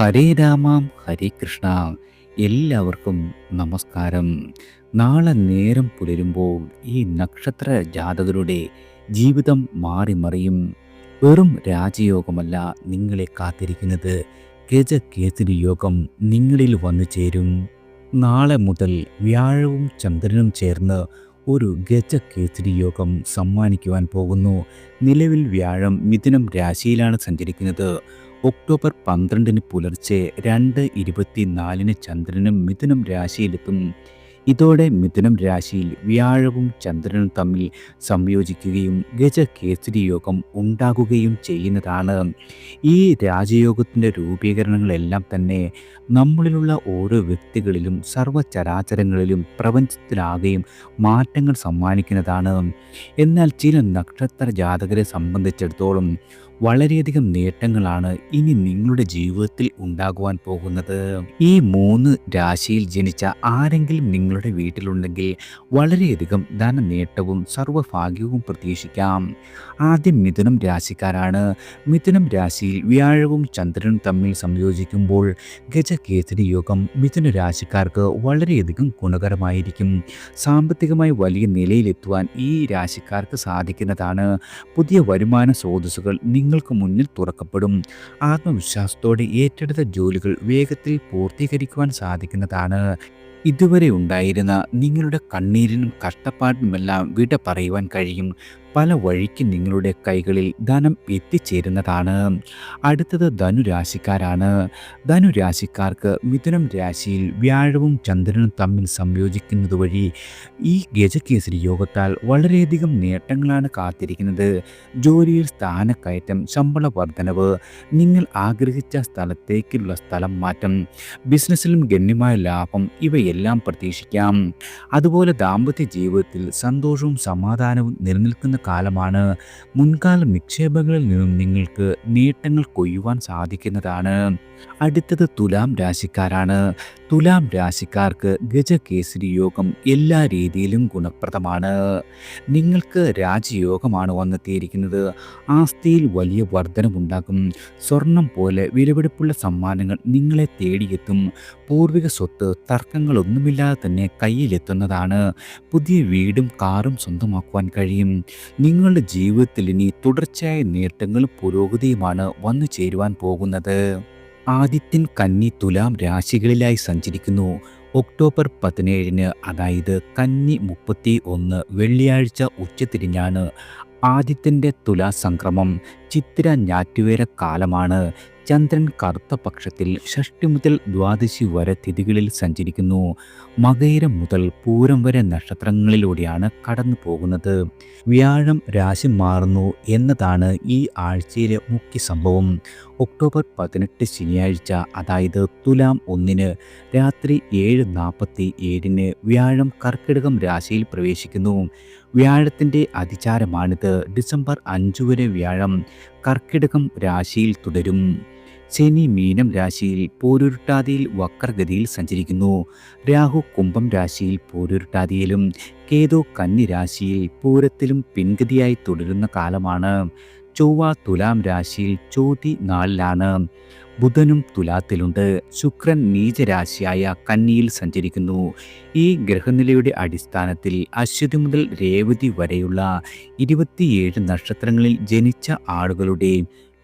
ഹരേ രാമാം ഹരേ കൃഷ്ണ. എല്ലാവർക്കും നമസ്കാരം. നാളെ നേരം പുലരുമ്പോൾ ഈ നക്ഷത്ര ജാതകരുടെ ജീവിതം മാറി മറിയും വെറും രാജയോഗമല്ല നിങ്ങളെ കാത്തിരിക്കുന്നത്. ഗജകേസരി യോഗം നിങ്ങളിൽ വന്നു ചേരും. നാളെ മുതൽ വ്യാഴവും ചന്ദ്രനും ചേർന്ന് ഒരു ഗജകേസരി യോഗം സമ്മാനിക്കുവാൻ പോകുന്നു. നിലവിൽ വ്യാഴം മിഥുനം രാശിയിലാണ് സഞ്ചരിക്കുന്നത്. ഒക്ടോബർ പന്ത്രണ്ടിന് പുലർച്ചെ രണ്ട് ഇരുപത്തിനാലിന് ചന്ദ്രനും മിഥുനം രാശിയിലെത്തും. ഇതോടെ മിഥുനം രാശിയിൽ വ്യാഴവും ചന്ദ്രനും തമ്മിൽ സംയോജിക്കുകയും ഗജകേസരി യോഗം ഉണ്ടാകുകയും ചെയ്യുന്നതാണ്. ഈ രാജയോഗത്തിന്റെ രൂപീകരണങ്ങളെല്ലാം തന്നെ നമ്മളിലുള്ള ഓരോ വ്യക്തികളിലും സർവചരാചരങ്ങളിലും പ്രപഞ്ചത്തിലാകെയും മാറ്റങ്ങൾ സമ്മാനിക്കുന്നതാണ്. എന്നാൽ ചില നക്ഷത്ര ജാതകരെ സംബന്ധിച്ചിടത്തോളം വളരെയധികം നേട്ടങ്ങളാണ് ഇനി നിങ്ങളുടെ ജീവിതത്തിൽ ഉണ്ടാകുവാൻ പോകുന്നത്. ഈ മൂന്ന് രാശിയിൽ ജനിച്ച ആരെങ്കിലും നിങ്ങളുടെ വീട്ടിലുണ്ടെങ്കിൽ വളരെയധികം ധന നേട്ടവും സർവഭാഗ്യവും പ്രതീക്ഷിക്കാം. ആദ്യം മിഥുനം രാശിക്കാരാണ്. മിഥുനം രാശിയിൽ വ്യാഴവും ചന്ദ്രനും തമ്മിൽ സംയോജിക്കുമ്പോൾ ഗജകേസരി യോഗം മിഥുന രാശിക്കാർക്ക് വളരെയധികം ഗുണകരമായിരിക്കും. സാമ്പത്തികമായി വലിയ നിലയിലെത്തുവാൻ ഈ രാശിക്കാർക്ക് സാധിക്കുന്നതാണ്. പുതിയ വരുമാന സ്രോതസ്സുകൾ നിങ്ങൾക്ക് മുന്നിൽ തുറക്കപ്പെടും. ആത്മവിശ്വാസത്തോടെ ഏറ്റെടുത്ത ജോലികൾ വേഗത്തിൽ പൂർത്തീകരിക്കുവാൻ സാധിക്കുന്നതാണ്. ഇതുവരെ ഉണ്ടായിരുന്ന നിങ്ങളുടെ കണ്ണീരിനും കഷ്ടപ്പാടിനുമെല്ലാം വിട പറയുവാൻ കഴിയും. പല വഴിക്ക് നിങ്ങളുടെ കൈകളിൽ ധനം എത്തിച്ചേരുന്നതാണ്. അടുത്തത് ധനുരാശിക്കാരാണ്. ധനുരാശിക്കാർക്ക് മിഥുനം രാശിയിൽ വ്യാഴവും ചന്ദ്രനും തമ്മിൽ സംയോജിക്കുന്നത് വഴി ഈ ഗജകേസരി യോഗത്താൽ വളരെയധികം നേട്ടങ്ങളാണ് കാത്തിരിക്കുന്നത്. ജോലിയിൽ സ്ഥാനക്കയറ്റം ശമ്പള വർധനവ് നിങ്ങൾ ആഗ്രഹിച്ച സ്ഥലത്തേക്കുള്ള സ്ഥലം മാറ്റം ബിസിനസ്സിലും ഗണ്യമായ ലാഭം ഇവയെല്ലാം പ്രതീക്ഷിക്കാം. അതുപോലെ ദാമ്പത്യ ജീവിതത്തിൽ സന്തോഷവും സമാധാനവും നിലനിൽക്കുന്ന കാലമാണ്. മുൻകാല നിക്ഷേപങ്ങളിൽ നിന്നും നിങ്ങൾക്ക് നേട്ടങ്ങൾ കൊയ്യുവാൻ സാധിക്കുന്നതാണ്. അടുത്തത് തുലാം രാശിക്കാരാണ്. തുലാം രാശിക്കാർക്ക് ഗജകേസരി യോഗം എല്ലാ രീതിയിലും ഗുണപ്രദമാണ്. നിങ്ങൾക്ക് രാജയോഗമാണ് വന്നെത്തിയിരിക്കുന്നത്. ആസ്തിയിൽ വലിയ വർധനമുണ്ടാകും സ്വർണം പോലെ വിലപിടിപ്പുള്ള സമ്മാനങ്ങൾ നിങ്ങളെ തേടിയെത്തും. പൂർവിക സ്വത്ത് തർക്കങ്ങളൊന്നുമില്ലാതെ തന്നെ കയ്യിലെത്തുന്നതാണ്. പുതിയ വീടും കാറും സ്വന്തമാക്കുവാൻ കഴിയും. നിങ്ങളുടെ ജീവിതത്തിൽ ഇനി തുടർച്ചയായ നേട്ടങ്ങളും പുരോഗതിയുമാണ് വന്നു ചേരുവാൻ പോകുന്നത്. ആദിത്യൻ കന്നി തുലാം രാശികളിലായി സഞ്ചരിക്കുന്നു. ഒക്ടോബർ പതിനേഴിന് അതായത് കന്നി മുപ്പത്തി ഒന്ന് വെള്ളിയാഴ്ച ഉച്ചതിരിഞ്ഞാണ് ആദിത്യന്റെ തുലാസംക്രമം. ചിത്ര ഞാറ്റുവേര കാലമാണ്. ചന്ദ്രൻ കറുത്ത പക്ഷത്തിൽ ഷഷ്ടി മുതൽ ദ്വാദശി വരെ തിഥികളിൽ സഞ്ചരിക്കുന്നു. മകയിരം മുതൽ പൂരം വരെ നക്ഷത്രങ്ങളിലൂടെയാണ് കടന്നു പോകുന്നത്. വ്യാഴം രാശി മാറുന്നു എന്നതാണ് ഈ ആഴ്ചയിലെ മുഖ്യ സംഭവം. ഒക്ടോബർ പതിനെട്ട് ശനിയാഴ്ച അതായത് തുലാം ഒന്നിന് രാത്രി ഏഴ് നാൽപ്പത്തി ഏഴിന് വ്യാഴം കർക്കിടകം രാശിയിൽ പ്രവേശിക്കുന്നു. വ്യാഴത്തിന്റെ അതിചാരമാണിത്. ഡിസംബർ അഞ്ചു വരെ വ്യാഴം കർക്കിടകം രാശിയിൽ തുടരും. ശനി മീനം രാശിയിൽ പോരുരുട്ടാതിയിൽ വക്രഗതിയിൽ സഞ്ചരിക്കുന്നു. രാഹു കുംഭം രാശിയിൽ പോരുരുട്ടാതിയിലും കേതു കന്നി രാശിയിൽ പൂരത്തിലും പിൻഗതിയായി തുടരുന്ന കാലമാണ്. ചൊവ്വ തുലാം രാശിയിൽ ചോതി നാലിലാണ് ബുധനും തുലാത്തിലുണ്ട്. ശുക്രൻ നീചരാശിയായ കന്നിയിൽ സഞ്ചരിക്കുന്നു. ഈ ഗ്രഹനിലയുടെ അടിസ്ഥാനത്തിൽ അശ്വതി മുതൽ രേവതി വരെയുള്ള ഇരുപത്തിയേഴ് നക്ഷത്രങ്ങളിൽ ജനിച്ച ആളുകളുടെ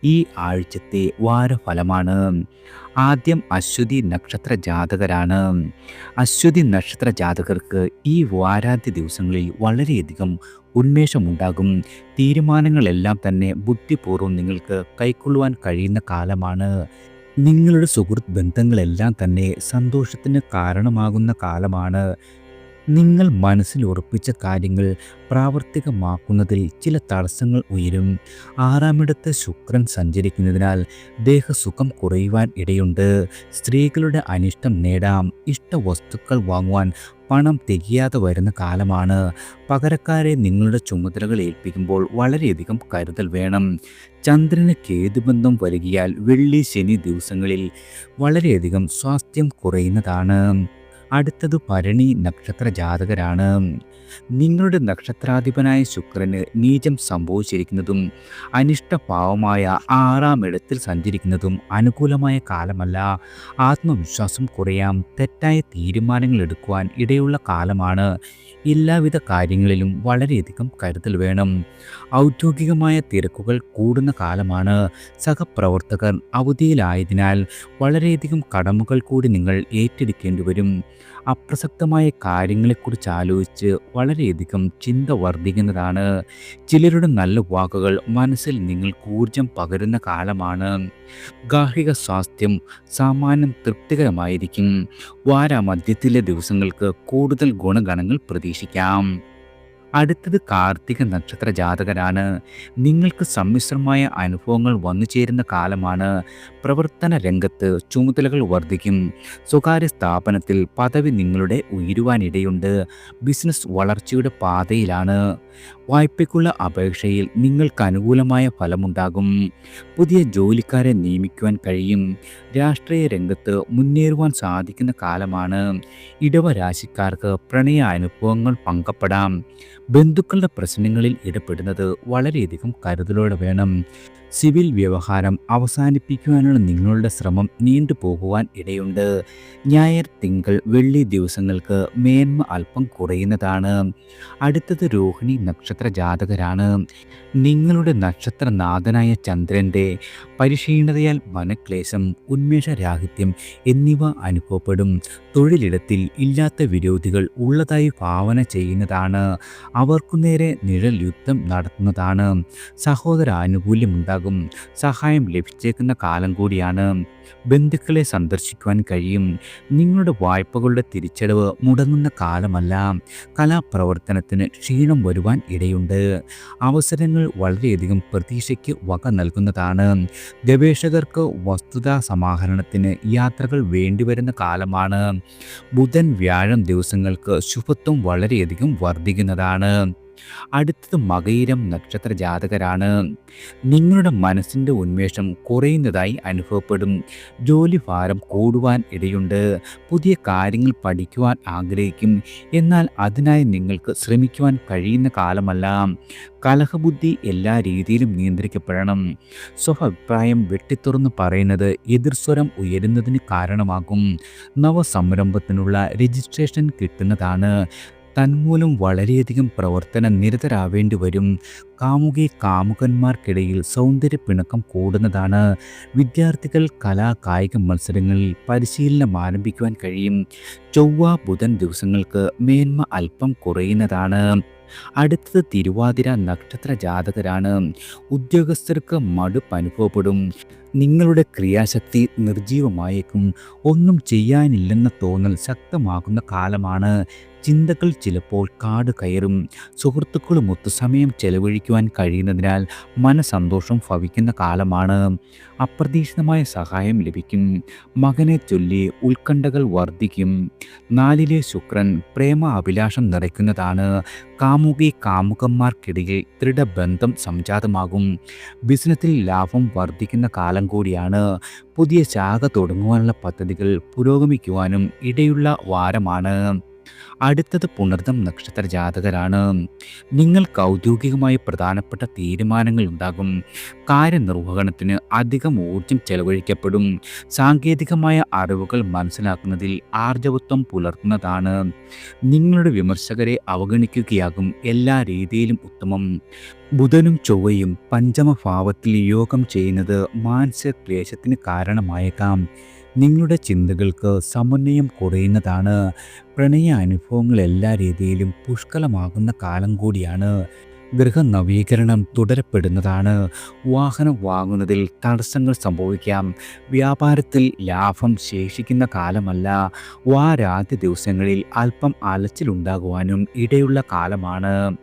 ഈ ആഴ്ചത്തെ വാരഫലമാണ്. ആദ്യം അശ്വതി നക്ഷത്ര ജാതകരാണ്. അശ്വതി നക്ഷത്ര ജാതകർക്ക് ഈ വാരാന്ത്യ ദിവസങ്ങളിൽ വളരെയധികം ഉന്മേഷമുണ്ടാകും. തീരുമാനങ്ങളെല്ലാം തന്നെ ബുദ്ധിപൂർവം നിങ്ങൾക്ക് കൈക്കൊള്ളുവാൻ കഴിയുന്ന കാലമാണ്. നിങ്ങളുടെ സുഹൃത്ത് ബന്ധങ്ങളെല്ലാം തന്നെ സന്തോഷത്തിന് കാരണമാകുന്ന കാലമാണ്. നിങ്ങൾ മനസ്സിൽ ഉറപ്പിച്ച കാര്യങ്ങൾ പ്രാവർത്തികമാക്കുന്നതിൽ ചില തടസ്സങ്ങൾ ഉയരും. ആറാമിടത്ത് ശുക്രൻ സഞ്ചരിക്കുന്നതിനാൽ ദേഹസുഖം കുറയുവാൻ ഇടയുണ്ട്. സ്ത്രീകളുടെ അനിഷ്ടം നേടാം. ഇഷ്ട വസ്തുക്കൾ വാങ്ങുവാൻ പണം തികയാതെ വരുന്ന കാലമാണ്. പകരക്കാരെ നിങ്ങളുടെ ചുമതലകൾ ഏൽപ്പിക്കുമ്പോൾ വളരെയധികം കരുതൽ വേണം. ചന്ദ്രന് കേതുബന്ധം വരികയാൽ വെള്ളി ശനി ദിവസങ്ങളിൽ വളരെയധികം സ്വാസ്ഥ്യം കുറയുന്നതാണ്. അടുത്തത് ഭരണി നക്ഷത്ര ജാതകരാണ് നിങ്ങളുടെ നക്ഷത്രാധിപനായ ശുക്രന് നീചം സംഭവിച്ചിരിക്കുന്നതും അനിഷ്ടഭാവമായ ആറാം ഇടത്തിൽ സഞ്ചരിക്കുന്നതും അനുകൂലമായ കാലമല്ല. ആത്മവിശ്വാസം കുറയാം തെറ്റായ തീരുമാനങ്ങൾ എടുക്കുവാൻ ഇടയുള്ള കാലമാണ്. എല്ലാവിധ കാര്യങ്ങളിലും വളരെയധികം കരുതൽ വേണം. ഔദ്യോഗികമായ തിരക്കുകൾ കൂടുന്ന കാലമാണ്. സഹപ്രവർത്തകർ അവധിയിലായതിനാൽ വളരെയധികം കടമകൾ കൂടി നിങ്ങൾ ഏറ്റെടുക്കേണ്ടി വരും. അപ്രസക്തമായ കാര്യങ്ങളെക്കുറിച്ച് ആലോചിച്ച് വളരെയധികം ചിന്ത വർദ്ധിക്കുന്നതാണ്. ചിലരുടെ നല്ല വാക്കുകൾ മനസ്സിൽ നിങ്ങൾക്ക് ഊർജം പകരുന്ന കാലമാണ്. ഗാർഹിക സ്വാസ്ഥ്യം സാമാന്യം തൃപ്തികരമായിരിക്കും. വാരാമധ്യത്തിലെ ദിവസങ്ങൾക്ക് കൂടുതൽ ഗുണഗണങ്ങൾ പ്രതീക്ഷിക്കാം. അടുത്തത് കാർത്തിക നക്ഷത്ര ജാതകരാണ്. നിങ്ങൾക്ക് സമ്മിശ്രമായ അനുഭവങ്ങൾ വന്നു ചേരുന്ന കാലമാണ്. പ്രവർത്തന രംഗത്ത് ചുമതലകൾ വർദ്ധിക്കും. സ്വകാര്യ സ്ഥാപനത്തിൽ പദവി നിങ്ങളുടെ ഉയരുവാനിടയുണ്ട് ബിസിനസ് വളർച്ചയുടെ പാതയിലാണ്. വായ്പയ്ക്കുള്ള അപേക്ഷയിൽ നിങ്ങൾക്ക് അനുകൂലമായ ഫലമുണ്ടാകും. പുതിയ ജോലിക്കാരെ നിയമിക്കുവാൻ കഴിയും. രാഷ്ട്രീയ രംഗത്ത് മുന്നേറുവാൻ സാധിക്കുന്ന കാലമാണ്. ഇടവരാശിക്കാർക്ക് പ്രണയ അനുഭവങ്ങൾ പങ്കപ്പെടാം. ബന്ധുക്കളുടെ പ്രശ്നങ്ങളിൽ ഇടപെടുന്നത് വളരെയധികം കരുതലോടെ വേണം. സിവിൽ വ്യവഹാരം അവസാനിപ്പിക്കുവാനുള്ള നിങ്ങളുടെ ശ്രമം നീണ്ടുപോകുവാൻ ഇടയുണ്ട്. ഞായർ തിങ്കൾ വെള്ളി ദിവസങ്ങൾക്ക് മേന്മ അല്പം കുറയുന്നതാണ്. അടുത്തത് രോഹിണി നക്ഷത്ര ജാതകരാണ്. നിങ്ങളുടെ നക്ഷത്രനാഥനായ ചന്ദ്രന്റെ പരിശീണതയാൽ മനക്ലേശം ഉന്മേഷരാഹിത്യം എന്നിവ അനുഭവപ്പെടും. തൊഴിലിടത്തിൽ ഇല്ലാത്ത വിരോധികൾ ഉള്ളതായി ഭാവന ചെയ്യുന്നതാണ്. അവർക്കു നേരെ നിഴൽ യുദ്ധം നടത്തുന്നതാണ്. സഹോദര ആനുകൂല്യമുണ്ടാകും സഹായം ലഭിച്ചേക്കുന്ന കാലം കൂടിയാണ് ബന്ധുക്കളെ സന്ദർശിക്കുവാൻ കഴിയും. നിങ്ങളുടെ വായ്പകളുടെ തിരിച്ചടവ് മുടങ്ങുന്ന കാലമല്ല. കലാപ്രവർത്തനത്തിന് ക്ഷീണം വരുവാൻ ഇടയുണ്ട്. അവസരങ്ങൾ വളരെയധികം പ്രതീക്ഷയ്ക്ക് വക നൽകുന്നതാണ്. ഗവേഷകർക്ക് വസ്തുതാ സമാഹരണത്തിന് യാത്രകൾ വേണ്ടിവരുന്ന കാലമാണ്. ബുധൻ വ്യാഴം ദിവസങ്ങൾക്ക് ശുഭത്വം വളരെയധികം വർദ്ധിക്കുന്നതാണ്. അടുത്തത് മകയിരം നക്ഷത്ര ജാതകരാണ്. നിങ്ങളുടെ മനസ്സിന്റെ ഉന്മേഷം കുറയുന്നതായി അനുഭവപ്പെടും. ജോലി ഭാരം കൂടുവാൻ ഇടയുണ്ട്. പുതിയ കാര്യങ്ങൾ പഠിക്കുവാൻ ആഗ്രഹിക്കും. എന്നാൽ അതിനായി നിങ്ങൾക്ക് ശ്രമിക്കുവാൻ കഴിയുന്ന കാലമല്ല. കലഹബുദ്ധി എല്ലാ രീതിയിലും നിയന്ത്രിക്കപ്പെടണം. സ്വഭിപ്രായം വെട്ടിത്തുറന്ന് പറയുന്നത് എതിർസ്വരം ഉയരുന്നതിന് കാരണമാകും. നവസംരംഭത്തിനുള്ള രജിസ്ട്രേഷൻ കിട്ടുന്നതാണ്. തന്മൂലം വളരെയധികം പ്രവർത്തന നിരതരാവേണ്ടി വരും കാമുകി കാമുകന്മാർക്കിടയിൽ സൗന്ദര്യ പിണക്കം കൂടുന്നതാണ്. വിദ്യാർത്ഥികൾ കലാ കായിക മത്സരങ്ങളിൽ പരിശീലനം ആരംഭിക്കുവാൻ കഴിയും. ചൊവ്വ ബുധൻ ദിവസങ്ങൾക്ക് മേന്മ അല്പം കുറയുന്നതാണ്. അടുത്തത് തിരുവാതിര നക്ഷത്ര ജാതകരാണ്. ഉദ്യോഗസ്ഥർക്ക് മടുപ്പ് അനുഭവപ്പെടും നിങ്ങളുടെ ക്രിയാശക്തി നിർജീവമായേക്കും ഒന്നും ചെയ്യാനില്ലെന്ന തോന്നൽ ശക്തമാകുന്ന കാലമാണ്. ചിന്തകൾ ചിലപ്പോൾ കാട് കയറും. സുഹൃത്തുക്കളുമൊത്ത് സമയം ചെലവഴിക്കുവാൻ കഴിയുന്നതിനാൽ മനസന്തോഷം ഭവിക്കുന്ന കാലമാണ്. അപ്രതീക്ഷിതമായ സഹായം ലഭിക്കും. മകനെ ചൊല്ലി ഉത്കണ്ഠകൾ വർദ്ധിക്കും. നാലിലെ ശുക്രൻ പ്രേമ അഭിലാഷം നിറയ്ക്കുന്നതാണ്. കാമുകി കാമുകന്മാർക്കിടയിൽ ദൃഢബന്ധം സംജാതമാകും. ബിസിനസ്സിൽ ലാഭം വർദ്ധിക്കുന്ന കാലം കൂടിയാണ്. പുതിയ ശാഖ തുടങ്ങുവാനുള്ള പദ്ധതികൾ പുരോഗമിക്കുവാനും ഇടയുള്ള വാരമാണ്. അടുത്തത് പുണർദം നക്ഷത്ര ജാതകരാണ്. നിങ്ങൾക്ക് ഔദ്യോഗികമായി പ്രധാനപ്പെട്ട തീരുമാനങ്ങൾ ഉണ്ടാകും. കാര്യനിർവഹണത്തിന് അധികം ഊർജം ചെലവഴിക്കപ്പെടും. സാങ്കേതികമായ അറിവുകൾ മനസ്സിലാക്കുന്നതിൽ ആർജവത്വം പുലർത്തുന്നതാണ്. നിങ്ങളുടെ വിമർശകരെ അവഗണിക്കുകയാകും എല്ലാ രീതിയിലും ഉത്തമം. ബുധനും ചൊവ്വയും പഞ്ചമഭാവത്തിൽ യോഗം ചെയ്യുന്നത് മാനസിക ക്ലേശത്തിന് കാരണമായേക്കാം. നിങ്ങളുടെ ചിന്തകൾക്ക് സമന്വയം കുറയുന്നതാണ്. പ്രണയ അനുഭവങ്ങൾ എല്ലാ രീതിയിലും പുഷ്കലമാകുന്ന കാലം കൂടിയാണ്. ഗൃഹ നവീകരണം തുടരപ്പെടുന്നതാണ്. വാഹനം വാങ്ങുന്നതിൽ തടസ്സങ്ങൾ സംഭവിക്കാം. വ്യാപാരത്തിൽ ലാഭം ശേഷിക്കുന്ന കാലമല്ല. വാരാദ്യ ദിവസങ്ങളിൽ അല്പം അലച്ചിലുണ്ടാകുവാനും ഇടയുള്ള കാലമാണ്.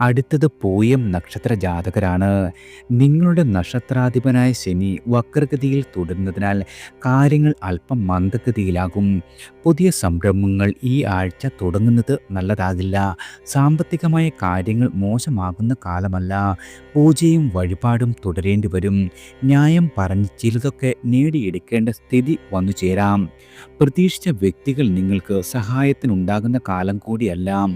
അടുത്തത് പൂയം നക്ഷത്ര ജാതകരാണ്. നിങ്ങളുടെ നക്ഷത്രാധിപനായ ശനി വക്രഗതിയിൽ തുടരുന്നതിനാൽ കാര്യങ്ങൾ അല്പം മന്ദഗതിയിലാകും. പുതിയ സംരംഭങ്ങൾ ഈ ആഴ്ച തുടങ്ങുന്നത് നല്ലതാകില്ല. സാമ്പത്തികമായ കാര്യങ്ങൾ മോശമാകുന്ന കാലമല്ല. പൂജയും വഴിപാടും തുടരേണ്ടി വരും. ന്യായം പറഞ്ഞ് ചിലതൊക്കെ നേടിയെടുക്കേണ്ട സ്ഥിതി വന്നു ചേരാം പ്രതീക്ഷിച്ച വ്യക്തികൾ നിങ്ങൾക്ക് സഹായത്തിനുണ്ടാകുന്ന കാലം കൂടിയല്ല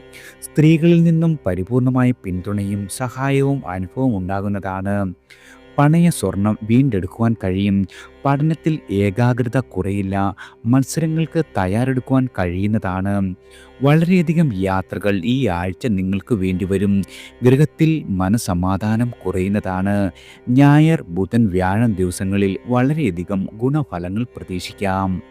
സ്ത്രീകളിൽ നിന്നും പരിപൂർണമായ പിന്തുണയും സഹായവും അനുഭവവും ഉണ്ടാകുന്നതാണ്. പണയ സ്വർണം വീണ്ടെടുക്കുവാൻ കഴിയും. പഠനത്തിൽ ഏകാഗ്രത കുറയില്ല. മത്സരങ്ങൾക്ക് തയ്യാറെടുക്കുവാൻ കഴിയുന്നതാണ്. വളരെയധികം യാത്രകൾ ഈ ആഴ്ച നിങ്ങൾക്ക് വേണ്ടി വരും. ഗൃഹത്തിൽ മനസമാധാനം കുറയുന്നതാണ്. ഞായർ ബുധൻ വ്യാഴം ദിവസങ്ങളിൽ വളരെയധികം ഗുണഫലങ്ങൾ പ്രതീക്ഷിക്കാം.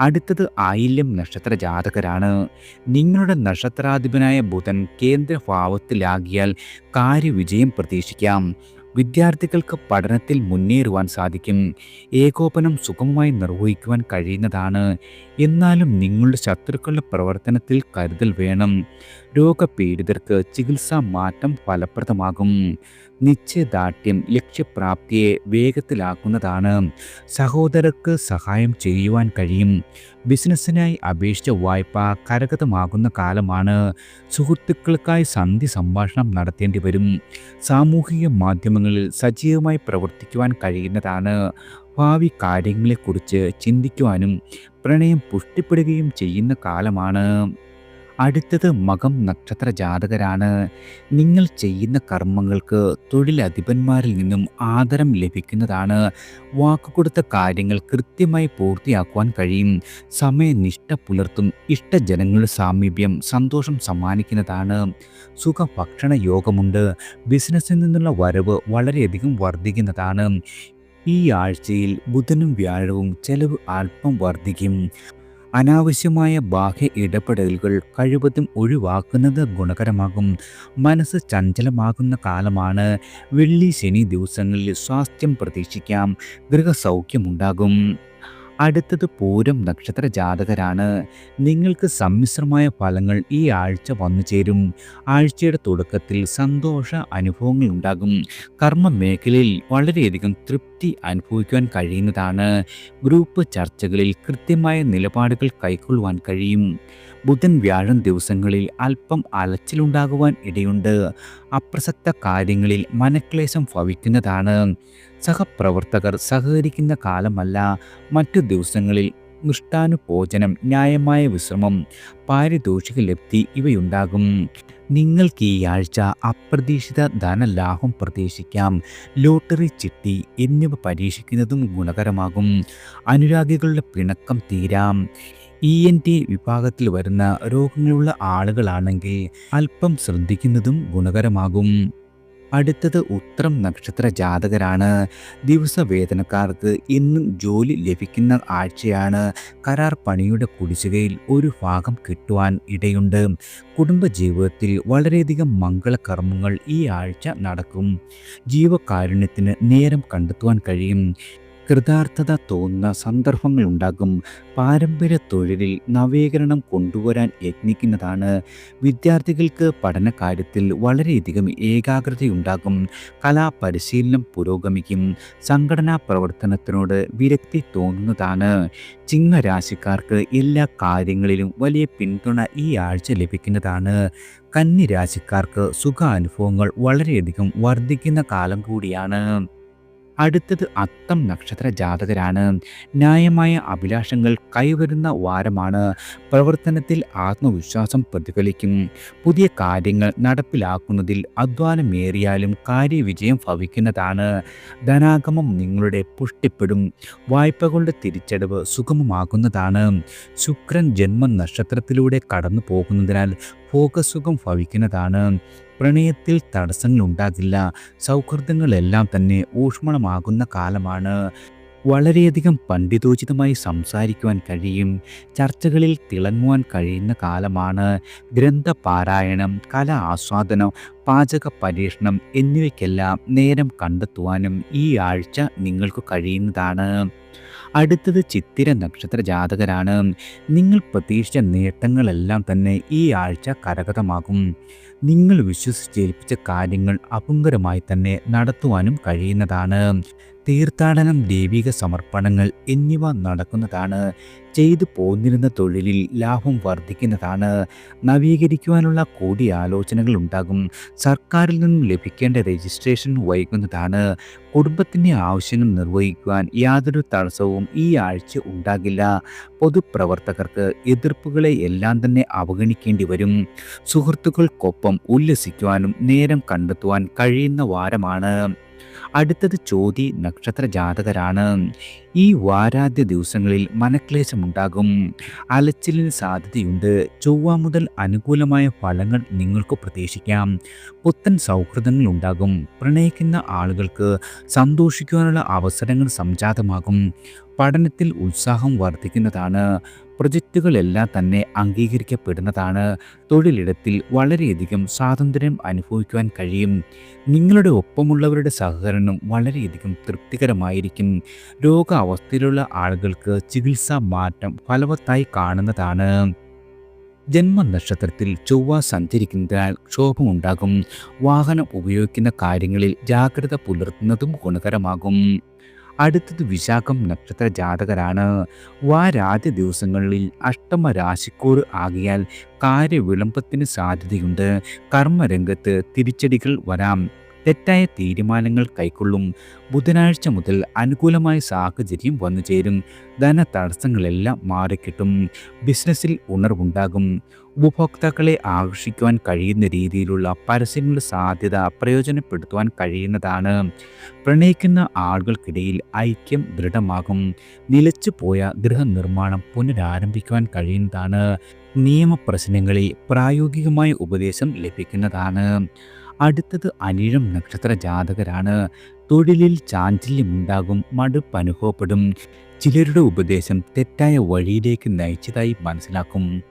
അടുത്തത് ആയില്യം നക്ഷത്ര ജാതകരാണ് നിങ്ങളുടെ നക്ഷത്രാധിപനായ ബുധൻ കേന്ദ്രഭാവത്തിലാകിയാൽ കാര്യവിജയം പ്രതീക്ഷിക്കാം. വിദ്യാർത്ഥികൾക്ക് പഠനത്തിൽ മുന്നേറുവാൻ സാധിക്കും. ഏകോപനം സുഗമമായി നിർവഹിക്കുവാൻ കഴിയുന്നതാണ്. എന്നാലും നിങ്ങളുടെ ശത്രുക്കളുടെ പ്രവർത്തനത്തിൽ കരുതൽ വേണം. രോഗപീഡിതർക്ക് ചികിത്സാ മാറ്റം ഫലപ്രദമാകും. നിശ്ചയദാർഢ്യം ലക്ഷ്യപ്രാപ്തിയെ വേഗത്തിലാക്കുന്നതാണ്. സഹോദരർക്ക് സഹായം ചെയ്യുവാൻ കഴിയും. ബിസിനസ്സിനായി അപേക്ഷിച്ച വായ്പ കരഗതമാകുന്ന കാലമാണ്. സുഹൃത്തുക്കൾക്കായി സന്ധി സംഭാഷണം നടത്തേണ്ടി വരും. സാമൂഹിക മാധ്യമങ്ങളിൽ സജീവമായി പ്രവർത്തിക്കുവാൻ കഴിയുന്നതാണ്. ഭാവി കാര്യങ്ങളെക്കുറിച്ച് ചിന്തിക്കുവാനും പ്രണയം പുഷ്ടിപ്പെടുകയും ചെയ്യുന്ന കാലമാണ്. അടുത്തത് മകം നക്ഷത്ര ജാതകരാണ്. നിങ്ങൾ ചെയ്യുന്ന കർമ്മങ്ങൾക്ക് തൊഴിലധിപന്മാരിൽ നിന്നും ആദരം ലഭിക്കുന്നതാണ്. വാക്കുകൊടുത്ത കാര്യങ്ങൾ കൃത്യമായി പൂർത്തിയാക്കുവാൻ കഴിയും. സമയനിഷ്ഠ പുലർത്തും ഇഷ്ടജനങ്ങളുടെ സാമീപ്യം സന്തോഷം സമ്മാനിക്കുന്നതാണ്. സുഖഭക്ഷണ യോഗമുണ്ട്. ബിസിനസ്സിൽ നിന്നുള്ള വരവ് വളരെയധികം വർദ്ധിക്കുന്നതാണ്. ഈ ആഴ്ചയിൽ ബുധനും വ്യാഴവും ചെലവ് അല്പം വർദ്ധിക്കും. അനാവശ്യമായ ബാഹ്യ ഇടപെടലുകൾ കഴിവതും ഒഴിവാക്കുന്നത് ഗുണകരമാകും. മനസ്സ് ചഞ്ചലമാകുന്ന കാലമാണ്. വെള്ളി ശനി ദിവസങ്ങളിൽ സ്വാസ്ഥ്യം പ്രതീക്ഷിക്കാം. ഗൃഹസൗഖ്യമുണ്ടാകും. അടുത്തത് പൂരം നക്ഷത്ര ജാതകരാണ്. നിങ്ങൾക്ക് സമ്മിശ്രമായ ഫലങ്ങൾ ഈ ആഴ്ച വന്നു ചേരും. ആഴ്ചയുടെ തുടക്കത്തിൽ സന്തോഷ അനുഭവങ്ങൾ ഉണ്ടാകും. കർമ്മ മേഖലയിൽ വളരെയധികം തൃപ്തി അനുഭവിക്കുവാൻ കഴിയുന്നതാണ്. ഗ്രൂപ്പ് ചർച്ചകളിൽ കൃത്യമായ നിലപാടുകൾ കൈക്കൊള്ളുവാൻ കഴിയും. ബുധൻ വ്യാഴം ദിവസങ്ങളിൽ അല്പം അലച്ചിലുണ്ടാകുവാൻ ഇടയുണ്ട്. അപ്രസക്ത കാര്യങ്ങളിൽ മനക്ലേശം ഭവിക്കുന്നതാണ്. സഹപ്രവർത്തകർ സഹകരിക്കുന്ന കാലമല്ല. മറ്റു ദിവസങ്ങളിൽ മിഷ്ടാനുഭോജനം ന്യായമായ വിശ്രമം പാരിതോഷിക ലബ്ധി ഇവയുണ്ടാകും. നിങ്ങൾക്ക് ഈ ആഴ്ച അപ്രതീക്ഷിത ധനലാഭം പ്രതീക്ഷിക്കാം. ലോട്ടറി ചിട്ടി എന്നിവ പരീക്ഷിക്കുന്നതും ഗുണകരമാകും. അനുരാഗികളുടെ പിണക്കം തീരാം. ഇ എൻ ടി വിഭാഗത്തിൽ വരുന്ന രോഗങ്ങളുള്ള ആളുകളാണെങ്കിൽ അല്പം ശ്രദ്ധിക്കുന്നതും ഗുണകരമാകും. അടുത്തത് ഉത്രം നക്ഷത്ര ജാതകരാണ്. ദിവസവേതനക്കാർക്ക് ഇന്നും ജോലി ലഭിക്കുന്ന ആഴ്ചയാണ്. കരാർ പണിയുടെ കുടിശ്ശികയിൽ ഒരു ഭാഗം കിട്ടുവാൻ ഇടയുണ്ട്. കുടുംബജീവിതത്തിൽ വളരെയധികം മംഗളകർമ്മങ്ങൾ ഈ ആഴ്ച നടക്കും. ജീവകാരുണ്യത്തിന് നേരം കണ്ടെത്തുവാൻ കഴിയും. കൃതാർത്ഥത തോന്നുന്ന സന്ദർഭങ്ങളുണ്ടാകും. പാരമ്പര്യ തൊഴിലിൽ നവീകരണം കൊണ്ടുവരാൻ യത്നിക്കുന്നതാണ്. വിദ്യാർത്ഥികൾക്ക് പഠനകാര്യത്തിൽ വളരെയധികം ഏകാഗ്രതയുണ്ടാകും. കലാപരിശീലനം പുരോഗമിക്കും. സംഘടനാ പ്രവർത്തനത്തിനോട് വിരക്തി തോന്നുന്നതാണ്. ചിങ്ങരാശിക്കാർക്ക് എല്ലാ കാര്യങ്ങളിലും വലിയ പിന്തുണ ഈ ആഴ്ച ലഭിക്കുന്നതാണ്. കന്നിരാശിക്കാർക്ക് സുഖാനുഭവങ്ങൾ വളരെയധികം വർദ്ധിക്കുന്ന കാലം കൂടിയാണ്. അടുത്തത് അത്തം നക്ഷത്ര ജാതകരാണ് ന്യായമായ അഭിലാഷങ്ങൾ കൈവരുന്ന വാരമാണ്. പ്രവർത്തനത്തിൽ ആത്മവിശ്വാസം പ്രതിഫലിക്കും. പുതിയ കാര്യങ്ങൾ നടപ്പിലാക്കുന്നതിൽ അധ്വാനമേറിയാലും കാര്യവിജയം ഭവിക്കുന്നതാണ്. ധനാഗമം നിങ്ങളുടെ പുഷ്ടിപ്പെടും. വായ്പകളുടെ തിരിച്ചടവ് സുഗമമാകുന്നതാണ്. ശുക്രൻ ജന്മ നക്ഷത്രത്തിലൂടെ കടന്നു പോകുന്നതിനാൽ ഭോഗസുഖം ഭവിക്കുന്നതാണ്. പ്രണയത്തിൽ തടസ്സങ്ങൾ ഉണ്ടാകില്ല സൗഹൃദങ്ങളെല്ലാം തന്നെ ഊഷ്മളമാകുന്ന കാലമാണ്. വളരെയധികം പണ്ഡിതോചിതമായി സംസാരിക്കുവാൻ കഴിയും. ചർച്ചകളിൽ തിളങ്ങുവാൻ കഴിയുന്ന കാലമാണ്. ഗ്രന്ഥപാരായണം കല ആസ്വാദനം പാചക പരീക്ഷണം എന്നിവയ്ക്കെല്ലാം നേരം കണ്ടെത്തുവാനും ഈ ആഴ്ച നിങ്ങൾക്ക് കഴിയുന്നതാണ്. അടുത്തത് ചിത്തിര നക്ഷത്ര ജാതകരാണ്. നിങ്ങൾ പ്രതീക്ഷിച്ച നേട്ടങ്ങളെല്ലാം തന്നെ ഈ ആഴ്ച കരഗതമാകും. നിങ്ങൾ വിശ്വസിച്ചേൽപ്പിച്ച കാര്യങ്ങൾ അപങ്കരമായി തന്നെ നടത്തുവാനും കഴിയുന്നതാണ്. തീർത്ഥാടനം ദൈവിക സമർപ്പണങ്ങൾ എന്നിവ നടക്കുന്നതാണ് ചെയ്തു പോന്നിരുന്ന തൊഴിലിൽ ലാഭം വർദ്ധിക്കുന്നതാണ്. നവീകരിക്കുവാനുള്ള കൂടിയാലോചനകൾ ഉണ്ടാകും. സർക്കാരിൽ നിന്നും ലഭിക്കേണ്ട രജിസ്ട്രേഷൻ വൈകുന്നതാണ്. കുടുംബത്തിന്റെ ആവശ്യങ്ങൾ നിർവഹിക്കുവാൻ യാതൊരു തടസ്സവും ഈ ആഴ്ച ഉണ്ടാകില്ല. പൊതുപ്രവർത്തകർക്ക് എതിർപ്പുകളെ എല്ലാം തന്നെ അവഗണിക്കേണ്ടി വരും. സുഹൃത്തുക്കൾക്കൊപ്പം ഉല്ലസിക്കുവാനും നേരം കണ്ടെത്തുവാൻ കഴിയുന്ന വാരമാണ്. അടുത്തത് ചോതി നക്ഷത്ര ജാതകരാണ്. ഈ വാരാദ്യ ദിവസങ്ങളിൽ മനക്ലേശമുണ്ടാകും. അലച്ചിലിന് സാധ്യതയുണ്ട്. ചൊവ്വ മുതൽ അനുകൂലമായ ഫലങ്ങൾ നിങ്ങൾക്ക് പ്രതീക്ഷിക്കാം. പുത്തൻ സൗഹൃദങ്ങൾ ഉണ്ടാകും. പ്രണയിക്കുന്ന ആളുകൾക്ക് സന്തോഷിക്കുവാനുള്ള അവസരങ്ങൾ സംജാതമാകും. പഠനത്തിൽ ഉത്സാഹം വർദ്ധിക്കുന്നതാണ്. പ്രൊജക്റ്റുകളെല്ലാം തന്നെ അംഗീകരിക്കപ്പെടുന്നതാണ്. തൊഴിലിടത്തിൽ വളരെയധികം സ്വാതന്ത്ര്യം അനുഭവിക്കുവാൻ കഴിയും. നിങ്ങളുടെ ഒപ്പമുള്ളവരുടെ സഹകരണം വളരെയധികം തൃപ്തികരമായിരിക്കും. രോഗാവസ്ഥയിലുള്ള ആളുകൾക്ക് ചികിത്സാ മാറ്റം ഫലവത്തായി കാണുന്നതാണ്. ജന്മനക്ഷത്രത്തിൽ ചൊവ്വ സഞ്ചരിക്കുന്നതിനാൽ ക്ഷോഭമുണ്ടാകും. വാഹനം ഉപയോഗിക്കുന്ന കാര്യങ്ങളിൽ ജാഗ്രത പുലർത്തുന്നതും ഗുണകരമാകും. അടുത്തത് വിശാഖം നക്ഷത്ര ജാതകരാണ്. വാരാദ്യ ദിവസങ്ങളിൽ അഷ്ടമ രാശിക്കൂർ ആകിയാൽ കാര്യവിളംബത്തിന് സാധ്യതയുണ്ട്. കർമ്മരംഗത്ത് തിരിച്ചടികൾ വരാം. തെറ്റായ തീരുമാനങ്ങൾ കൈക്കൊള്ളും. ബുധനാഴ്ച മുതൽ അനുകൂലമായ സാഹചര്യം വന്നു ചേരും. ധന തടസ്സങ്ങളെല്ലാം മാറിക്കിട്ടും. ബിസിനസ്സിൽ ഉണർവുണ്ടാകും. ഉപഭോക്താക്കളെ ആകർഷിക്കുവാൻ കഴിയുന്ന രീതിയിലുള്ള പരസ്യങ്ങളുടെ സാധ്യത പ്രയോജനപ്പെടുത്തുവാൻ കഴിയുന്നതാണ്. പ്രണയിക്കുന്ന ആളുകൾക്കിടയിൽ ഐക്യം ദൃഢമാകും. നിലച്ചു പോയ ഗൃഹനിർമ്മാണം പുനരാരംഭിക്കുവാൻ കഴിയുന്നതാണ്. നിയമപ്രശ്നങ്ങളിൽ പ്രായോഗികമായ ഉപദേശം ലഭിക്കുന്നതാണ്. അടുത്തത് അനിഴം നക്ഷത്ര ജാതകരാണ്. തൊഴിലിൽ ചാഞ്ചല്യമുണ്ടാകും മടുപ്പ് അനുഭവപ്പെടും. ചിലരുടെ ഉപദേശം തെറ്റായ വഴിയിലേക്ക് നയിച്ചതായി മനസ്സിലാക്കും.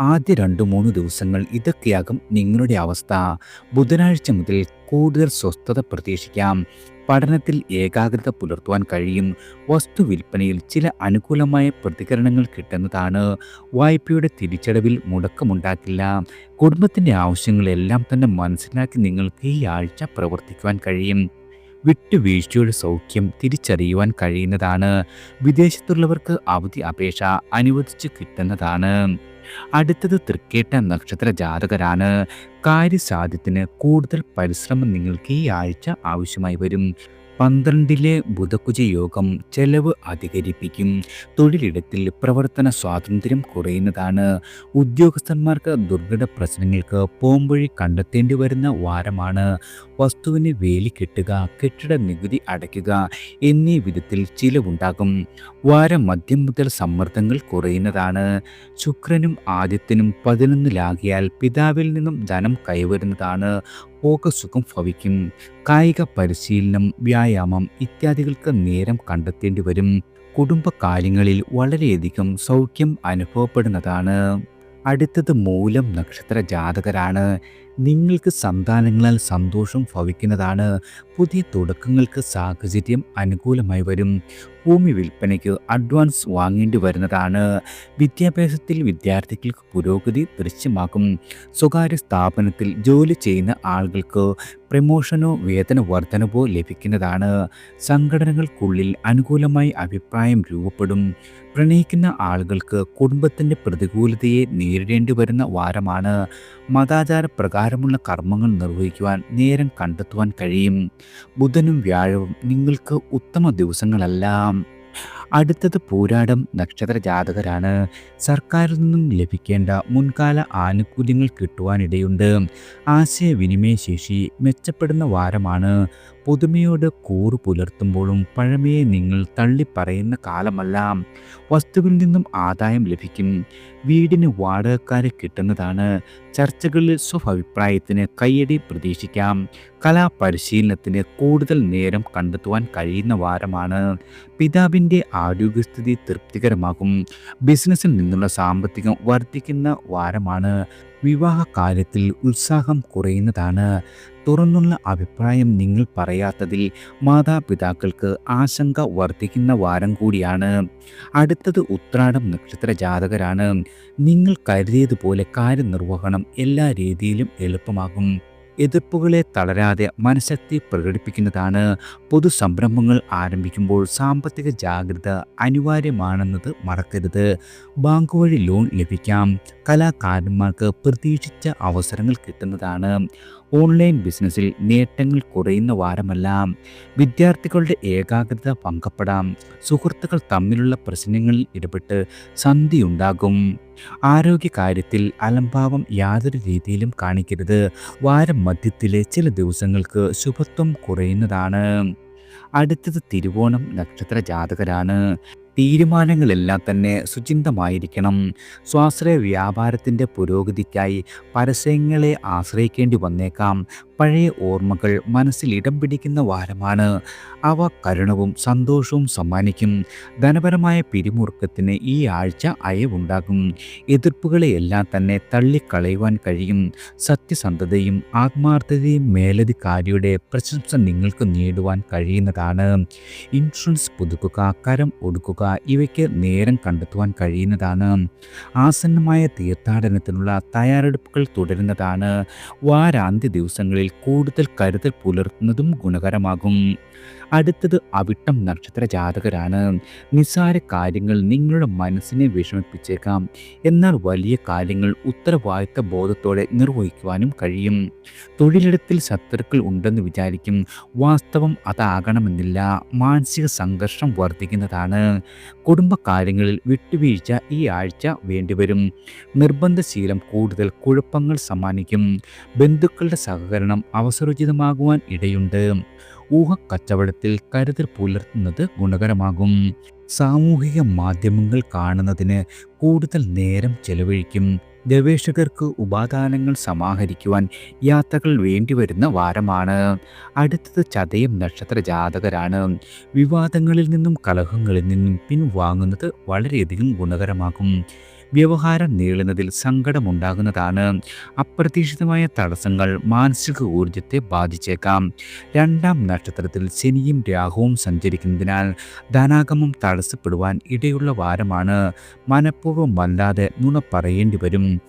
ആദ്യ രണ്ട് മൂന്ന് ദിവസങ്ങൾ ഇതൊക്കെയാകും നിങ്ങളുടെ അവസ്ഥ. ബുധനാഴ്ച മുതൽ കൂടുതൽ സ്വസ്ഥത പ്രതീക്ഷിക്കാം. പഠനത്തിൽ ഏകാഗ്രത പുലർത്തുവാൻ കഴിയും. വസ്തു വിൽപ്പനയിൽ ചില അനുകൂലമായ പ്രതികരണങ്ങൾ കിട്ടുന്നതാണ്. വായ്പയുടെ തിരിച്ചടവിൽ മുടക്കമുണ്ടാക്കില്ല കുടുംബത്തിന്റെ ആവശ്യങ്ങളെല്ലാം തന്നെ മനസ്സിലാക്കി നിങ്ങൾക്ക് ഈ ആഴ്ച പ്രവർത്തിക്കുവാൻ കഴിയും. വിട്ടുവീഴ്ചയുടെ സൗഖ്യം തിരിച്ചറിയുവാൻ കഴിയുന്നതാണ്. വിദേശത്തുള്ളവർക്ക് അവധി അപേക്ഷ അനുവദിച്ച് കിട്ടുന്നതാണ്. അടുത്തത് തൃക്കേട്ട നക്ഷത്ര ജാതകരാണ്. കാര്യസാധ്യത്തിന് കൂടുതൽ പരിശ്രമം നിങ്ങൾക്ക് ഈ ആഴ്ച ആവശ്യമായി വരും. പന്ത്രണ്ടിലെ ബുധക്കുജ യോഗം ചെലവ് അധികരിപ്പിക്കും. തൊഴിലിടത്തിൽ പ്രവർത്തന സ്വാതന്ത്ര്യം കുറയുന്നതാണ്. ഉദ്യോഗസ്ഥന്മാർക്ക് ദുർഘട പ്രശ്നങ്ങൾക്ക് പോംവഴി കണ്ടെത്തേണ്ടി വരുന്ന വാരമാണ്. വസ്തുവിന് വേലി കെട്ടുക കെട്ടിട നികുതി അടയ്ക്കുക എന്നീ വിധത്തിൽ ചിലവുണ്ടാകും. വാരം മദ്യം മുതൽ സമ്മർദ്ദങ്ങൾ കുറയുന്നതാണ്. ശുക്രനും ആദ്യത്തിനും പതിനൊന്നിലാകിയാൽ പിതാവിൽ നിന്നും ധനം കൈവരുന്നതാണ്. സുഖം ഭവിക്കും. കായിക പരിശീലനം വ്യായാമം ഇത്യാദികൾക്ക് നേരം കണ്ടെത്തേണ്ടി വരും. കുടുംബകാര്യങ്ങളിൽ വളരെയധികം സൗഖ്യം അനുഭവപ്പെടുന്നതാണ്. അടുത്തത് മൂലം നക്ഷത്ര ജാതകരാണ്. നിങ്ങൾക്ക് സന്താനങ്ങളാൽ സന്തോഷം ഭവിക്കുന്നതാണ്. പുതിയ തുടക്കങ്ങൾക്ക് സാഹചര്യം അനുകൂലമായി വരും. ഭൂമി വിൽപ്പനയ്ക്ക് അഡ്വാൻസ് വാങ്ങേണ്ടി വരുന്നതാണ്. വിദ്യാഭ്യാസത്തിൽ വിദ്യാർത്ഥികൾക്ക് പുരോഗതി ദൃശ്യമാക്കും സ്വകാര്യ സ്ഥാപനത്തിൽ ജോലി ചെയ്യുന്ന ആളുകൾക്ക് പ്രമോഷനോ വേതന വർധനവോ ലഭിക്കുന്നതാണ്. സംഘടനകൾക്കുള്ളിൽ അനുകൂലമായി അഭിപ്രായം രൂപപ്പെടും. പ്രണയിക്കുന്ന ആളുകൾക്ക് കുടുംബത്തിന്റെ പ്രതികൂലതയെ നേരിടേണ്ടി വരുന്ന വാരമാണ്. മതാചാര പ്രകാരമുള്ള കർമ്മങ്ങൾ നിർവഹിക്കുവാൻ നേരം കണ്ടെത്തുവാൻ കഴിയും. ബുധനും വ്യാഴവും നിങ്ങൾക്ക് ഉത്തമ ദിവസങ്ങളെല്ലാം. അടുത്തത് പോരാടം നക്ഷത്ര ജാതകരാണ്. സർക്കാരിൽ നിന്നും ലഭിക്കേണ്ട മുൻകാല ആനുകൂല്യങ്ങൾ കിട്ടുവാനിടയുണ്ട്. ആശയവിനിമയ ശേഷി മെച്ചപ്പെടുന്ന വാരമാണ്. പുതുമയോട് കൂറ് പുലർത്തുമ്പോഴും പഴമയെ നിങ്ങൾ തള്ളിപ്പറയുന്ന കാലമല്ല വസ്തുവിൽ നിന്നും ആദായം ലഭിക്കും. വീടിന് വാടകക്കാരെ കിട്ടുന്നതാണ്. ചർച്ചകളിൽ സ്വഭിപ്രായത്തിന് കയ്യടി പ്രതീക്ഷിക്കാം. കലാപരിശീലനത്തിന് കൂടുതൽ നേരം കണ്ടെത്തുവാൻ കഴിയുന്ന വാരമാണ്. പിതാവിന്റെ ആരോഗ്യസ്ഥിതി തൃപ്തികരമാകും. ബിസിനസ്സിൽ നിന്നുള്ള സാമ്പത്തികം വർദ്ധിക്കുന്ന വാരമാണ്. വിവാഹ കാര്യത്തിൽ ഉത്സാഹം കുറയുന്നതാണ്. തുറന്നുള്ള അഭിപ്രായം നിങ്ങൾ പറയാത്തതിൽ മാതാപിതാക്കൾക്ക് ആശങ്ക വർദ്ധിക്കുന്ന വാരം കൂടിയാണ്. അടുത്തത് ഉത്രാടം നക്ഷത്ര ജാതകരാണ്. നിങ്ങൾ കരുതിയതുപോലെ കാര്യനിർവഹണം എല്ലാ രീതിയിലും എളുപ്പമാകും. എതിർപ്പുകളെ തളരാതെ മനഃശക്തി പ്രകടിപ്പിക്കുന്നതാണ് പൊതുസംരംഭങ്ങൾ ആരംഭിക്കുമ്പോൾ സാമ്പത്തിക ജാഗ്രത അനിവാര്യമാണെന്നത് മറക്കരുത്. ബാങ്ക് വഴി ലോൺ ലഭിക്കാം. കലാകാരന്മാർക്ക് പ്രതീക്ഷിച്ച അവസരങ്ങൾ കിട്ടുന്നതാണ്. ഓൺലൈൻ ബിസിനസ്സിൽ നേട്ടങ്ങൾ കുറയുന്ന വാരമല്ല വിദ്യാർത്ഥികളുടെ ഏകാഗ്രത പങ്കപ്പെടാം. സുഹൃത്തുക്കൾ തമ്മിലുള്ള പ്രശ്നങ്ങളിൽ ഇടപെട്ട് സന്ധിയുണ്ടാകും. ആരോഗ്യകാര്യത്തിൽ അലംഭാവം യാതൊരു രീതിയിലും കാണിക്കരുത്. വാരം മധ്യത്തിലെ ചില ദിവസങ്ങൾക്ക് ശുഭത്വം കുറയുന്നതാണ്. അടുത്തത് തിരുവോണം നക്ഷത്ര ജാതകരാണ്. തീരുമാനങ്ങളെല്ലാം തന്നെ സുചിന്തമായിരിക്കണം. സ്വാശ്രയ വ്യാപാരത്തിന്റെ പുരോഗതിക്കായി പരസ്യങ്ങളെ ആശ്രയിക്കേണ്ടി വന്നേക്കാം. പഴയ ഓർമ്മകൾ മനസ്സിൽ ഇടം പിടിക്കുന്ന വാരമാണ്. അവ കരുണവും സന്തോഷവും സമ്മാനിക്കും. ധനപരമായ പിരിമുറുക്കത്തിന് ഈ ആഴ്ച അയവുണ്ടാകും. എതിർപ്പുകളെയെല്ലാം തന്നെ തള്ളിക്കളയുവാൻ കഴിയും. സത്യസന്ധതയും ആത്മാർത്ഥതയും മേലധികാരിയുടെ പ്രശംസ നിങ്ങൾക്ക് നേടുവാൻ കഴിയുന്നതാണ്. ഇൻഷുറൻസ് പുതുക്കുക കരം ഒടുക്കുക ഇവയ്ക്ക് നേരം കണ്ടെത്തുവാൻ കഴിയുന്നതാണ്. ആസന്നമായ തീർത്ഥാടനത്തിനുള്ള തയ്യാറെടുപ്പുകൾ തുടരുന്നതാണ്. വാരാന്ത്യ ദിവസങ്ങളിൽ കൂടുതൽ കരുതൽ പുലർത്തുന്നതും ഗുണകരമാകും. അടുത്തത് അവിട്ടം നക്ഷത്ര ജാതകരാണ്. നിസ്സാര കാര്യങ്ങൾ നിങ്ങളുടെ മനസ്സിനെ വിഷമിപ്പിച്ചേക്കാം. എന്നാൽ വലിയ കാര്യങ്ങൾ ഉത്തരവാദിത്ത ബോധത്തോടെ നിർവഹിക്കുവാനും കഴിയും. തൊഴിലിടത്തിൽ ശത്രുക്കൾ ഉണ്ടെന്ന് വിചാരിക്കും. വാസ്തവം അതാകണമെന്നില്ല. മാനസിക സംഘർഷം വർദ്ധിക്കുന്നതാണ്. കുടുംബകാര്യങ്ങളിൽ വിട്ടുവീഴ്ച ഈ ആഴ്ച വേണ്ടിവരും. നിർബന്ധശീലം കൂടുതൽ കുഴപ്പങ്ങൾ സമ്മാനിക്കും. ബന്ധുക്കളുടെ സഹകരണം അവസരോചിതമാകുവാൻ ഇടയുണ്ട്. ഊഹക്കച്ചവടത്തിൽ കരുതൽ പുലർത്തുന്നത് ഗുണകരമാകും. സാമൂഹിക മാധ്യമങ്ങൾ കാണുന്നതിന് കൂടുതൽ നേരം ചെലവഴിക്കും. ഗവേഷകർക്ക് ഉപാദാനങ്ങൾ സമാഹരിക്കുവാൻ യാത്രകൾ വേണ്ടിവരുന്ന വാരമാണ്. അടുത്തത് ചതയം നക്ഷത്ര ജാതകരാണ്. വിവാദങ്ങളിൽ നിന്നും കലഹങ്ങളിൽ നിന്നും പിൻവാങ്ങുന്നത് വളരെയധികം ഗുണകരമാകും. വ്യവഹാരം നീളുന്നതിൽ സങ്കടമുണ്ടാകുന്നതാണ്. അപ്രതീക്ഷിതമായ തടസ്സങ്ങൾ മാനസിക ഊർജത്തെ ബാധിച്ചേക്കാം. രണ്ടാം നക്ഷത്രത്തിൽ ശനിയും രാഹുവും സഞ്ചരിക്കുന്നതിനാൽ ധനാഗമം തടസ്സപ്പെടുവാൻ ഇടയുള്ള വാരമാണ്. മനഃപൂർവം വല്ലാതെ നുണ പറയേണ്ടി വരും.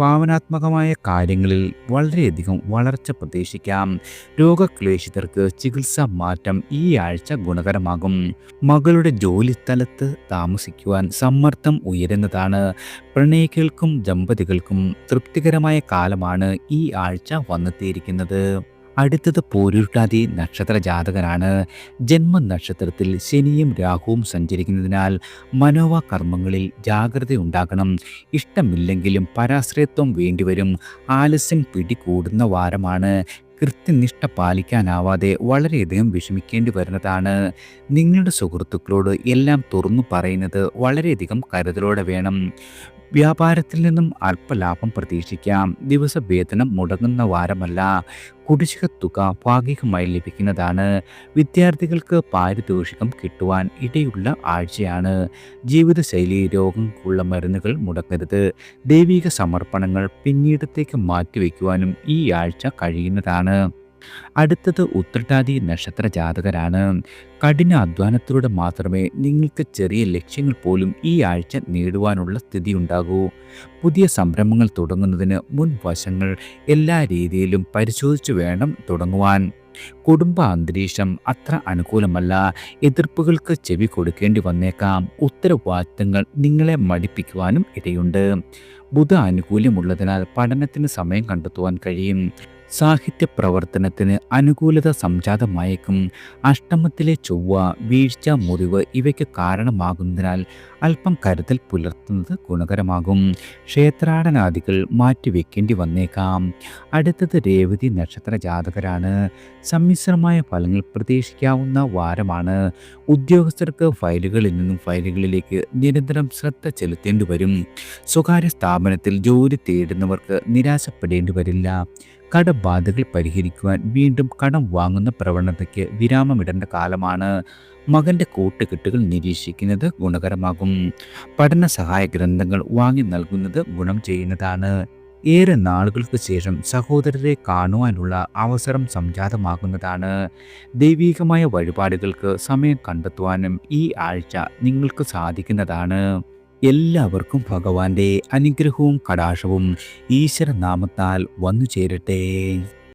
ഭാവനാത്മകമായ കാര്യങ്ങളിൽ വളരെയധികം വളർച്ച പ്രതീക്ഷിക്കാം. രോഗക്ലേശിതർക്ക് ചികിത്സാ മാറ്റം ഈ ആഴ്ച ഗുണകരമാകും. മകളുടെ ജോലിസ്ഥലത്ത് താമസിക്കുവാൻ സമ്മർദ്ദം ഉയരുന്നതാണ്. പ്രണയികൾക്കും ദമ്പതികൾക്കും തൃപ്തികരമായ കാലമാണ് ഈ ആഴ്ച വന്നെത്തിയിരിക്കുന്നത്. അടുത്തത് പോരുരുട്ടാതി നക്ഷത്ര ജാതകനാണ്. ജന്മ നക്ഷത്രത്തിൽ ശനിയും രാഹുവും സഞ്ചരിക്കുന്നതിനാൽ മനോവ കർമ്മങ്ങളിൽ ജാഗ്രതയുണ്ടാകണം ഇഷ്ടമില്ലെങ്കിലും പരാശ്രയത്വം വേണ്ടിവരും. ആലസ്യം പിടികൂടുന്ന വാരമാണ്. കൃത്യനിഷ്ഠ പാലിക്കാനാവാതെ വളരെയധികം വിഷമിക്കേണ്ടി വരുന്നതാണ്. നിങ്ങളുടെ സുഹൃത്തുക്കളോട് എല്ലാം തുറന്നു പറയുന്നത് വളരെയധികം കരുതലോടെ വേണം. വ്യാപാരത്തിൽ നിന്നും അല്പലാഭം പ്രതീക്ഷിക്കാം. ദിവസ വേതനം മുടങ്ങുന്ന വാരമല്ല. കുടിശ്ശിക തുക ഭാഗികമായി ലഭിക്കുന്നതാണ്. വിദ്യാർത്ഥികൾക്ക് പാരിതോഷികം കിട്ടുവാൻ ഇടയുള്ള ആഴ്ചയാണ്. ജീവിതശൈലി രോഗങ്ങൾക്കുള്ള മരുന്നുകൾ മുടങ്ങരുത്. ദൈവിക സമർപ്പണങ്ങൾ പിന്നീടത്തേക്ക് മാറ്റിവെക്കുവാനും ഈ ആഴ്ച കഴിയുന്നതാണ്. അടുത്തത് ഉത്രട്ടാതി നക്ഷത്ര ജാതകരാണ് കഠിന അധ്വാനത്തിലൂടെ മാത്രമേ നിങ്ങൾക്ക് ചെറിയ ലക്ഷ്യങ്ങൾ പോലും ഈ ആഴ്ച നേടുവാനുള്ള സ്ഥിതി ഉണ്ടാകൂ പുതിയ സംരംഭങ്ങൾ തുടങ്ങുന്നതിന് മുൻവശങ്ങൾ എല്ലാ രീതിയിലും പരിശോധിച്ചു വേണം തുടങ്ങുവാൻ. കുടുംബ അന്തരീക്ഷം അത്ര അനുകൂലമല്ല. എതിർപ്പുകൾക്ക് ചെവി കൊടുക്കേണ്ടി വന്നേക്കാം. ഉത്തരവാദിത്തങ്ങൾ നിങ്ങളെ മടിപ്പിക്കുവാനും ഇടയുണ്ട്. ബുധ ആനുകൂല്യമുള്ളതിനാൽ പഠനത്തിന് സമയം കണ്ടെത്തുവാൻ കഴിയും. സാഹിത്യ പ്രവർത്തനത്തിന് അനുകൂലത സംജാതമായേക്കും. അഷ്ടമത്തിലെ ചൊവ്വ വീഴ്ച മുറിവ് ഇവയ്ക്ക് കാരണമാകുന്നതിനാൽ അല്പം കരുതൽ പുലർത്തുന്നത് ഗുണകരമാകും. ക്ഷേത്രാടനാദികൾ മാറ്റിവെക്കേണ്ടി വന്നേക്കാം. അടുത്തത് രേവതി നക്ഷത്ര ജാതകരാണ്. സമ്മിശ്രമായ ഫലങ്ങൾ പ്രതീക്ഷിക്കാവുന്ന വാരമാണ്. ഉദ്യോഗസ്ഥർക്ക് ഫയലുകളിൽ നിന്നും ഫയലുകളിലേക്ക് നിരന്തരം ശ്രദ്ധ ചെലുത്തേണ്ടി വരും. സ്വകാര്യ സ്ഥാപനത്തിൽ ജോലി തേടുന്നവർക്ക് നിരാശപ്പെടേണ്ടി വരില്ല. കടബാധകൾ പരിഹരിക്കുവാൻ വീണ്ടും കടം വാങ്ങുന്ന പ്രവണതയ്ക്ക് വിരാമമിടേണ്ട കാലമാണ്. മകന്റെ കൂട്ടുകെട്ടുകൾ നിരീക്ഷിക്കുന്നത് ഗുണകരമാകും. പഠന സഹായ ഗ്രന്ഥങ്ങൾ വാങ്ങി നൽകുന്നത് ഗുണം ചെയ്യുന്നതാണ്. ഏറെ നാളുകൾക്ക് ശേഷം സഹോദരരെ കാണുവാനുള്ള അവസരം സംജാതമാകുന്നതാണ്. ദൈവീകമായ വഴിപാടുകൾക്ക് സമയം കണ്ടെത്തുവാനും ഈ ആഴ്ച നിങ്ങൾക്ക് സാധിക്കുന്നതാണ്. എല്ലാവർക്കും ഭഗവാന്റെ അനുഗ്രഹവും കടാശവും ഈശ്വരനാമത്താൽ വന്നു ചേരട്ടെ